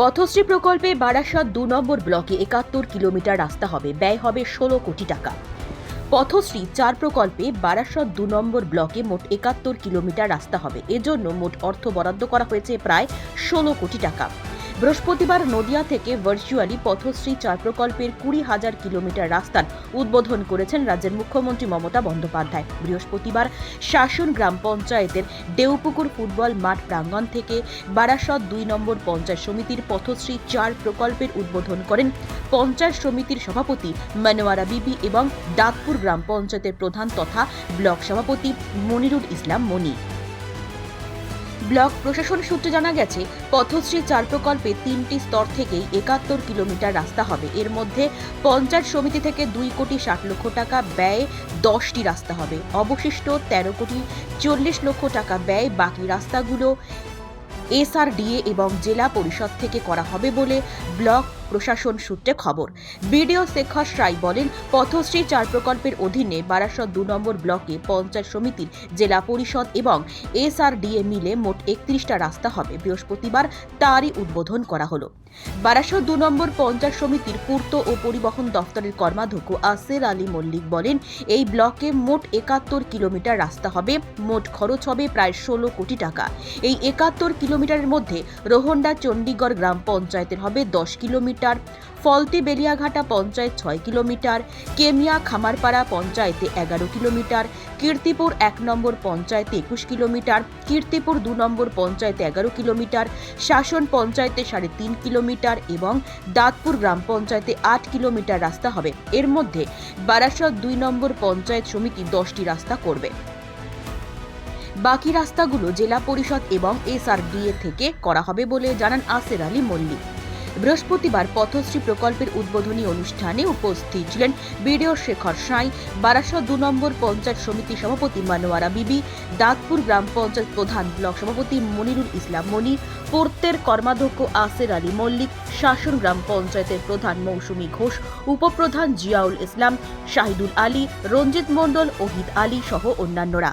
পথশ্রী প্রকল্পে বারাসাত দু নম্বর ব্লকে একাত্তর কিলোমিটার রাস্তা হবে। ব্যয় হবে ষোলো কোটি টাকা। পথশ্রী চার প্রকল্পে বারাসত দু নম্বর ব্লকে মোট একাত্তর কিলোমিটার রাস্তা হবে। এজন্য মোট অর্থ বরাদ্দ করা হয়েছে প্রায় ষোলো কোটি টাকা। বৃহস্পতিবার নদিয়া থেকে ভার্চুয়ালি পথশ্রী চার প্রকল্পের কুড়ি হাজার কিলোমিটার রাস্তার উদ্বোধন করেছেন রাজ্যের মুখ্যমন্ত্রী মমতা বন্দ্যোপাধ্যায়। বৃহস্পতিবার শাসন গ্রাম পঞ্চায়েতের দেউপুকুর ফুটবল মাঠ প্রাঙ্গণ থেকে বারাসত দুই নম্বর পঞ্চায়েত সমিতির পথশ্রী চার প্রকল্পের উদ্বোধন করেন পঞ্চায়েত সমিতির সভাপতি মনোয়ারা বিবি এবং দাঁতপুর গ্রাম পঞ্চায়েতের প্রধান তথা ব্লক সভাপতি মনিরুল ইসলাম মনি। ব্লক প্রশাসন সূত্রে জানা গেছে, পথশ্রী চার প্রকল্পে তিনটি স্তর থেকেই একাত্তর কিলোমিটার রাস্তা হবে। এর মধ্যে পঞ্চায়েত সমিতি থেকে দুই কোটি ষাট লক্ষ টাকা ব্যয়ে দশটি রাস্তা হবে। অবশিষ্ট তেরো কোটি চল্লিশ লক্ষ টাকা ব্যয় বাকি রাস্তাগুলো এসআরডিএ এবং জেলা পরিষদ থেকে করা হবে বলে ব্লক প্রশাসন সূত্রে খবর। বিডিও শেখর রায় বলেন, পথশ্রী চার প্রকল্পের অধীনে বারাসত দু নম্বর ব্লকে পঞ্চায়েত সমিতির জেলা পরিষদ এবং এসআরডিএ মিলে মোট একত্রিশটা রাস্তা হবে। বৃহস্পতিবার তারই উদ্বোধন করা হলো। বারাসত দু নম্বর পঞ্চায়েত সমিতির পূর্ত ও পরিবহন দফতরের কর্মাধ্যক্ষ আসের আলী মল্লিক বলেন, এই ব্লকে মোট একাত্তর কিলোমিটার রাস্তা হবে, মোট খরচ হবে প্রায় ষোলো কোটি টাকা। এই একাত্তর কিলোমিটারের মধ্যে রোহন্ডা চণ্ডীগড় গ্রাম পঞ্চায়েতের হবে দশ কিলোমিটার। ফলতি বেলিয়াঘাটা পঞ্চায়েত ছয় কিলোমিটার, কেমিয়া খামারপাড়া পঞ্চায়েতে এগারো কিলোমিটার, কীর্তিপুর এক নম্বর পঞ্চায়েতে একুশ কিলোমিটার, কীর্তিপুর দু নম্বর পঞ্চায়েতে এগারো কিলোমিটার, শাসন পঞ্চায়েতে সাড়ে তিন কিলোমিটার এবং দাঁতপুর গ্রাম পঞ্চায়েতে আট কিলোমিটার রাস্তা হবে। এর মধ্যে বারাসত দুই নম্বর পঞ্চায়েত সমিতি দশটি রাস্তা করবে। বাকি রাস্তাগুলো জেলা পরিষদ এবং এসআরডিএ থেকে করা হবে বলে জানান আসের আলী মল্লিক। বৃহস্পতিবার পথশ্রী প্রকল্পের উদ্বোধনী অনুষ্ঠানে উপস্থিত ছিলেন বিডিও শেখর সাঁই, বারাসত দু নম্বর পঞ্চায়েত সমিতি সভাপতি মানোয়ারা বিবি, দাঁতপুর গ্রাম পঞ্চায়েত প্রধান ব্লক সভাপতি মনিরুল ইসলাম মনি, পূর্তের কর্মাধ্যক্ষ আসের আলী মল্লিক, শাসন গ্রাম পঞ্চায়েতের প্রধান মৌসুমী ঘোষ, উপপ্রধান জিয়াউল ইসলাম, শাহিদুল আলী, রঞ্জিত মণ্ডল ওহিদ আলী সহ অন্যান্যরা।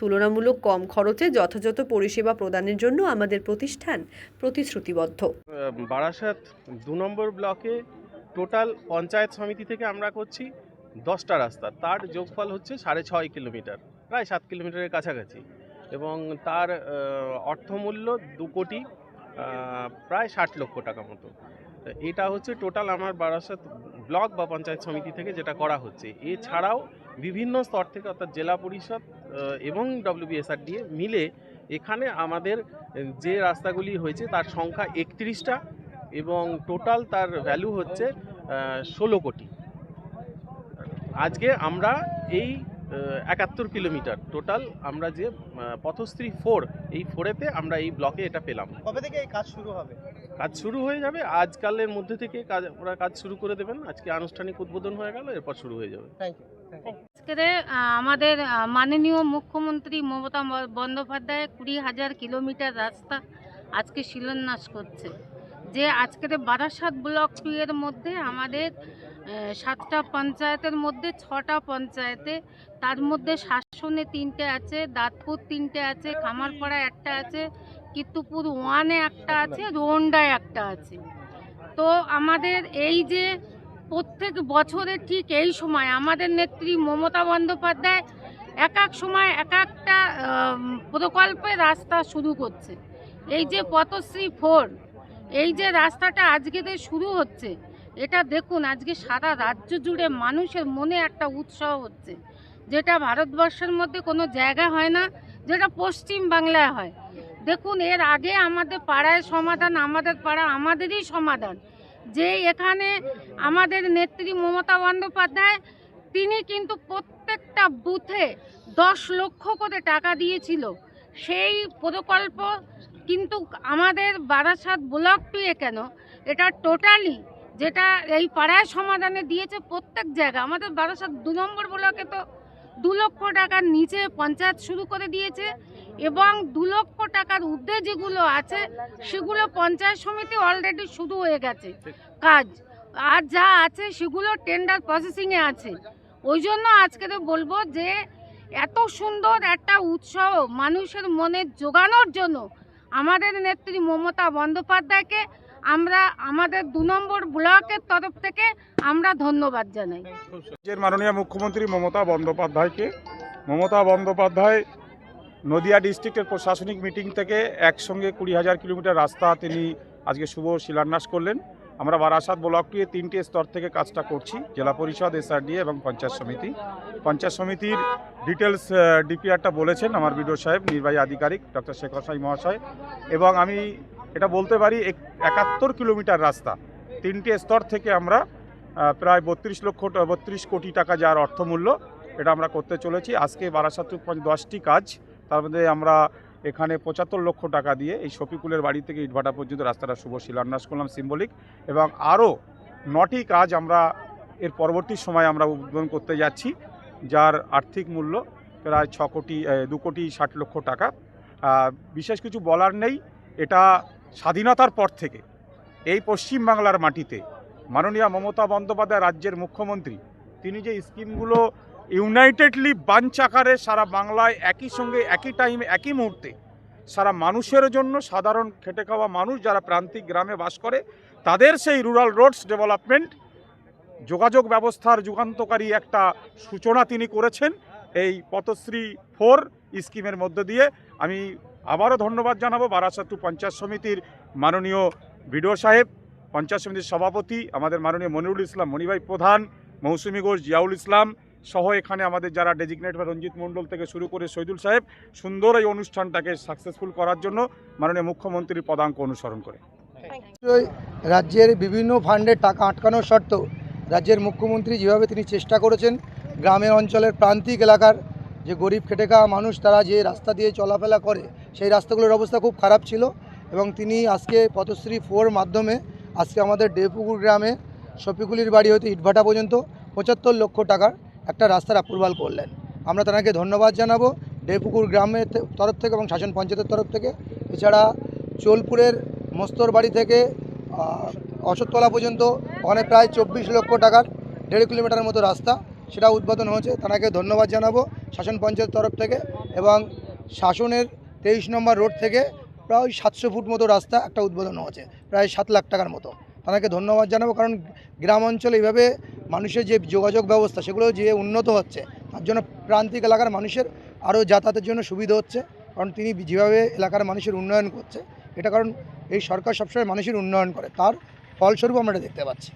তুলনামূলক কম খরচে যথাযথ পরিষেবা প্রদানের জন্য আমাদের প্রতিষ্ঠান প্রতিশ্রুতিবদ্ধ। বারাসাত দু নম্বর ব্লকে টোটাল পঞ্চায়েত সমিতি থেকে আমরা করছি দশটা রাস্তা। তার যোগফল হচ্ছে সাড়ে ছয় কিলোমিটার, প্রায় সাত কিলোমিটারের কাছাকাছি। এবং তার অর্থমূল্য দু কোটি প্রায় ষাট লক্ষ টাকা মতো। এটা হচ্ছে টোটাল আমার বারাসাত ব্লক বা পঞ্চায়েত সমিতি থেকে যেটা করা হচ্ছে। এছাড়াও বিভিন্ন স্তর থেকে অর্থাৎ জেলা পরিষদ এবং ডব্লিউবিএসআরডিএ মিলে এখানে আমাদের যে রাস্তাগুলি হয়েছে তার সংখ্যা একত্রিশটা এবং টোটাল তার ভ্যালু হচ্ছে ষোলো কোটি। আজকে আমরা এই একাত্তর কিলোমিটার টোটাল আমরা যে পথশ্রী ফোর এই ফোরেতে আমরা এই ব্লকে এটা পেলাম। কবে থেকে এই কাজ শুরু হবে? কাজ শুরু হয়ে যাবে আজকালের মধ্যে থেকে কাজ ওরা কাজ শুরু করে দেবেন। আজকে আনুষ্ঠানিক উদ্বোধন হয়ে গেল এরপর শুরু হয়ে যাবে। থ্যাংক ইউ আজকে আমাদের মাননীয় মুখ্যমন্ত্রী মমতা বন্দ্যোপাধ্যায় কুড়ি হাজার কিলোমিটার রাস্তা আজকে শিলান্যাস করছে। যে আজকের বারাসাত ব্লক টু এর মধ্যে আমাদের সাতটা পঞ্চায়েতের মধ্যে ছটা পঞ্চায়েতে, তার মধ্যে শাসনে তিনটে আছে, দাঁতপুর তিনটে আছে, খামারপাড়া একটা আছে, কিত্তুপুর ওয়ানে একটা আছে রোন্ডায় একটা আছে। তো আমাদের এই যে প্রত্যেক বছরে ঠিক এই সময় আমাদের নেত্রী মমতা বন্দ্যোপাধ্যায় এক এক সময় এক একটা প্রকল্পে রাস্তা শুরু করছে। এই যে পথশ্রী ফোর, এই যে রাস্তাটা আজকে থেকে শুরু হচ্ছে, এটা দেখুন আজকে সারা রাজ্য জুড়ে মানুষের মনে একটা উৎসাহ হচ্ছে। যেটা ভারতবর্ষের মধ্যে কোনো জায়গা হয় না, যেটা পশ্চিম বাংলায় হয়। দেখুন এর আগে আমাদের পাড়ায় সমাধান, আমাদের পাড়া আমাদেরই সমাধান। যে এখানে আমাদের নেত্রী মমতা বন্দ্যোপাধ্যায়, তিনি কিন্তু প্রত্যেকটা বুথে দশ লক্ষ করে টাকা দিয়েছিল। সেই প্রকল্প কিন্তু আমাদের বারাসাত ব্লক টুয়ে কেন? এটা টোটালি যেটা এই পাড়ায় সমাধানে দিয়েছে প্রত্যেক জায়গা। আমাদের বারাসাত দু নম্বর ব্লকে তো দু লক্ষ টাকার নিচে পঞ্চায়েত শুরু করে দিয়েছে। এবং দু লক্ষ টাকার ঊর্ধ্বে যেগুলো আছে, সেগুলো পঞ্চায়েত সমিতি অলরেডি শুরু হয়ে গেছে। কাজ। আর যা আছে, সেগুলো টেন্ডার প্রসেসিংয়ে আছে। ওই জন্য আজকে বলব যে, এত সুন্দর একটা উৎসব মানুষের মনে জোগানোর জন্য আমাদের নেত্রী মমতা বন্দ্যোপাধ্যায়কে আমরা, আমাদের দু নম্বর ব্লকের তরফ থেকে আমরা ধন্যবাদ জানাই। মাননীয় মুখ্যমন্ত্রী মমতা বন্দ্যোপাধ্যায়কে। মমতা বন্দ্যোপাধ্যায় নদিয়া ডিস্ট্রিক্টের প্রশাসনিক মিটিং থেকে একসঙ্গে কুড়ি হাজার কিলোমিটার রাস্তা তিনি আজকে শুভ শিলান্যাস করলেন। আমরা বারাসাত ব্লকটি তিনটি স্তর থেকে কাজটা করছি, জেলা পরিষদ, এসআরডি এবং পঞ্চায়েত সমিতি। পঞ্চায়েত সমিতির ডিটেলস ডিপিআরটা বলেছেন আমার বিডিও সাহেব, নির্বাহী আধিকারিক ডক্টর শেখর সাই মহাশয়। এবং আমি এটা বলতে পারি, এক- একাত্তর কিলোমিটার রাস্তা। তিনটি স্তর থেকে আমরা প্রায় বত্রিশ লক্ষ বত্রিশ কোটি টাকা যার অর্থমূল্য, এটা আমরা করতে চলেছি। আজকে বারাসাত দশটি কাজ তার মধ্যে আমরা এখানে পঁচাত্তর লক্ষ টাকা দিয়ে এই শফিকুলের বাড়ি থেকে ইটভাটা পর্যন্ত রাস্তাটা শুভ শিলান্যাস করলাম সিম্বলিক এবং আরও নটি কাজ আমরা এর পরবর্তী সময় আমরা উদ্বোধন করতে যাচ্ছি, যার আর্থিক মূল্য প্রায় ছ কোটি দু কোটি ষাট লক্ষ টাকা। বিশেষ কিছু বলার নেই, এটা স্বাধীনতার পর থেকে। এই পশ্চিমবাংলার মাটিতে মাননীয় মমতা বন্দ্যোপাধ্যায় রাজ্যের মুখ্যমন্ত্রী, তিনি যে স্কিমগুলো ইউনাইটেডলি বাঞ্চ আকারে সারা বাংলায় একই সঙ্গে, একই টাইমে একই মুহূর্তে সারা মানুষের জন্য সাধারণ খেটে খাওয়া মানুষ যারা প্রান্তিক গ্রামে বাস করে, তাদের সেই রুরাল রোডস ডেভেলপমেন্ট যোগাযোগ ব্যবস্থার যুগান্তকারী একটা সূচনা তিনি করেছেন এই পথশ্রী ফোর স্কিমের মধ্য দিয়ে। আমি আবারও ধন্যবাদ জানাব বারাসাতু পঞ্চায়েত সমিতির মাননীয় বিডিও সাহেব, পঞ্চায়েত সমিতির সভাপতি, আমাদের মাননীয় মনিরুল ইসলাম, মণিভাই প্রধান, মৌসুমী ঘোষ, জিয়াউল ইসলাম সহ এখানে আমাদের যারা ডেজিগনেট বা রঞ্জিত মণ্ডল থেকে শুরু করে শহীদুল সাহেব সুন্দর এই অনুষ্ঠানটাকে সাকসেসফুল করার জন্য মাননীয় মুখ্যমন্ত্রীর পদাঙ্ক অনুসরণ করে। রাজ্যের বিভিন্ন ফান্ডের টাকা আটকানোর সত্ত্বেও রাজ্যের মুখ্যমন্ত্রী যেভাবে তিনি চেষ্টা করেছেন, গ্রামের অঞ্চলের প্রান্তিক এলাকার যে গরিব খেটে খাওয়া মানুষ তারা যে রাস্তা দিয়ে চলাফেরা করে, সেই রাস্তাগুলোর অবস্থা খুব খারাপ ছিল এবং তিনি আজকে পথশ্রী ফোর মাধ্যমে আজকে আমাদের দেবপুকুর গ্রামে শফিকুলির বাড়ি হতে ইটভাটা পর্যন্ত পঁচাত্তর লক্ষ টাকার একটা রাস্তার অ্যাপ্রুভাল করলেন। আমরা তাকে ধন্যবাদ জানাব দেবপুকুর গ্রামের তরফ থেকে এবং শাসন পঞ্চায়েতের তরফ থেকে। এছাড়া চোলপুরের মস্তর বাড়ি থেকে অশোকতলা পর্যন্ত ওখানে প্রায় চব্বিশ লক্ষ টাকার দেড় কিলোমিটারের মতো রাস্তা সেটা উদ্বোধন হয়েছে। তাকে ধন্যবাদ জানাব শাসন পঞ্চায়েত তরফ থেকে এবং শাসনের তেইশ নম্বর রোড থেকে প্রায় সাতশো ফুট মতো রাস্তা একটা উদ্বোধন হয়েছে, প্রায় সাত লাখ টাকার মতো। তাকে ধন্যবাদ জানাব কারণ গ্রাম অঞ্চলে এইভাবে মানুষের যে যোগাযোগ ব্যবস্থা, সেগুলো যে উন্নত হচ্ছে, তার জন্য প্রান্তিক এলাকার মানুষের আরও যাতায়াতের জন্য সুবিধা হচ্ছে, কারণ তিনি যেভাবে এলাকার মানুষের উন্নয়ন করছে, এটা কারণ এই সরকার সবসময় মানুষের উন্নয়ন করে, তার ফলস্বরূপ আমরা এটা দেখতে পাচ্ছি।